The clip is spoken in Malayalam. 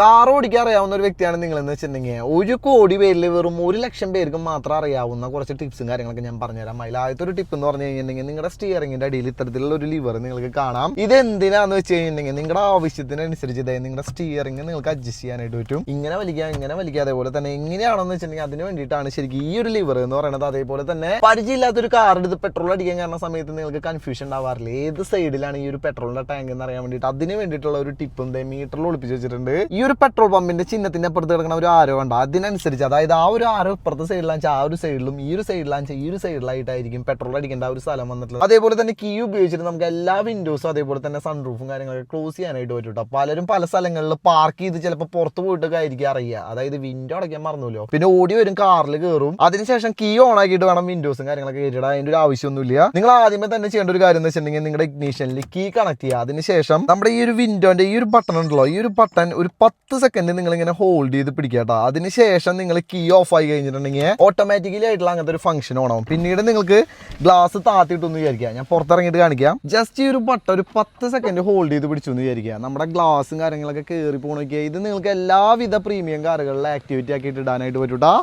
കാർ ഓടിക്കാൻ അറിയാവുന്ന ഒരു വ്യക്തിയാണ് നിങ്ങൾ എന്ന് വെച്ചിട്ടുണ്ടെങ്കിൽ. ഒരു കോടി പേരിൽ വെറും ഒരു ലക്ഷം പേർക്ക് മാത്രം അറിയാവുന്ന കുറച്ച് ടിപ്സും കാര്യങ്ങളൊക്കെ ഞാൻ പറഞ്ഞുതരാം. അതിൽ ആദ്യത്തെ ഒരു ടിപ്പ് എന്ന് പറഞ്ഞു കഴിഞ്ഞിട്ടുണ്ടെങ്കിൽ നിങ്ങളുടെ സ്റ്റിയറിംഗിന്റെ അടിയിൽ ഇത്തരത്തിലുള്ള ഒരു ലിവർ നിങ്ങൾക്ക് കാണാം. ഇത് എന്തിനാന്ന് വെച്ച് കഴിഞ്ഞിട്ടുണ്ടെങ്കിൽ നിങ്ങളുടെ ആവശ്യത്തിനനുസരിച്ച് ഇതായി നിങ്ങളുടെ സ്റ്റിയറിംഗ് നിങ്ങൾക്ക് അഡ്ജസ്റ്റ് ചെയ്യാനായിട്ട് പറ്റും. ഇങ്ങനെ വലിക്കുക ഇങ്ങനെ വലിക്കുക അതേപോലെ തന്നെ എങ്ങനെയാണെന്ന് വെച്ചിട്ടുണ്ടെങ്കിൽ അതിന് വേണ്ടിയിട്ടാണ് ശരിക്കും ഈ ഒരു ലിവർ എന്ന് പറയുന്നത്. അതേപോലെ തന്നെ പരിചയമില്ലാത്ത ഒരു കാർ എടുത്ത് പെട്രോൾ അടിക്കാൻ കാരണം സമയത്ത് നിങ്ങൾക്ക് കൺഫ്യൂഷൻ ഉണ്ടാവാറില്ല? ഏത് സൈഡിലാണ് ഈ ഒരു പെട്രോളിന്റെ ടാങ്ക് എന്ന് അറിയാൻ വേണ്ടിയിട്ട് അതിന് വേണ്ടിയിട്ടുള്ള ഒരു ടിപ്പും മീറ്ററിൽ ഒളിപ്പിച്ച് വെച്ചിട്ടുണ്ട്. ഈ ഒരു പെട്രോൾ പമ്പിന്റെ ചിഹ്നത്തിന്റെ അപ്പുറത്ത് കിടക്കുന്ന ഒരു ആരോ ഉണ്ട് അതിനനുസരിച്ച് അതായത് ആ ഒരു ആരോ ഇപ്പുറത്തെ സൈഡിലാണ് ആ ഒരു സൈഡിലും ഈ ഒരു സൈഡിലാണ് ഈ ഒരു സൈഡിലായിട്ടായിരിക്കും പെട്രോൾ അടിക്കേണ്ട ആ ഒരു സ്ഥലം വന്നിട്ടുള്ളത്. അതേപോലെ തന്നെ കീ ഉപയോഗിച്ചിട്ട് നമുക്ക് എല്ലാ വിൻഡോസും അതേപോലെ തന്നെ സൺറൂഫും കാര്യങ്ങളൊക്കെ ക്ലോസ് ചെയ്യാനായിട്ട് പറ്റും കേട്ടോ പലരും പല സ്ഥലങ്ങളിൽ പാർക്ക് ചെയ്ത് ചിലപ്പോൾ പുറത്ത് പോയിട്ടൊക്കെ ആയിരിക്കും അറിയുക അതായത് വിൻഡോ അടയ്ക്കാൻ മറന്നുല്ലോ. പിന്നെ ഓടി വരും കാറിൽ കയറും അതിനുശേഷം കീ ഓൺ ആക്കിയിട്ട് വേണം വിൻഡോസും കാര്യങ്ങളൊക്കെ കയറ്റിടാൻ. അതിന്റെ ഒരു ആവശ്യമൊന്നുമില്ല. നിങ്ങൾ ആദ്യമേ തന്നെ ചെയ്യേണ്ട ഒരു കാര്യം എന്ന് വെച്ചിട്ടുണ്ടെങ്കിൽ നിങ്ങളുടെ ഇഗ്നീഷനിൽ കീ കണക്ട് ചെയ്യുക. അതിനുശേഷം നമ്മുടെ ഈ ഒരു വിൻഡോന്റെ ഈ ഒരു ബട്ടൺ ഉണ്ടല്ലോ ഈ ഒരു ബട്ടൺ ഒരു പത്ത് സെക്കൻഡ് നിങ്ങൾ ഇങ്ങനെ ഹോൾഡ് ചെയ്ത് പിടിക്കുക കേട്ടോ അതിനുശേഷം നിങ്ങൾ കീ ഓഫ് ആയി കഴിഞ്ഞിട്ടുണ്ടെങ്കിൽ ഓട്ടോമാറ്റിക്കലി ആയിട്ടുള്ള അങ്ങനത്തെ ഒരു ഫംഗ്ഷൻ ഓണാവും പിന്നീട് നിങ്ങൾക്ക് ഗ്ലാസ് താത്തിയിട്ടൊന്ന് വിചാരിക്കുക ഞാൻ പുറത്തിറങ്ങിയിട്ട് കാണിക്കാം. ജസ്റ്റ് ഈ ഒരു ബട്ടൺ ഒരു പത്ത് സെക്കൻഡ് ഹോൾഡ് ചെയ്ത് പിടിച്ചു എന്ന് വിചാരിക്കുക. നമ്മുടെ ഗ്ലാസും കാര്യങ്ങളൊക്കെ കയറി പോകണമെങ്കിൽ ഇത് നിങ്ങൾക്ക് എല്ലാവിധ പ്രീമിയം കാറുകളിലെ ആക്ടിവിറ്റി ആക്കിയിട്ട് ഇടാനായിട്ട് പറ്റൂട്ടാ.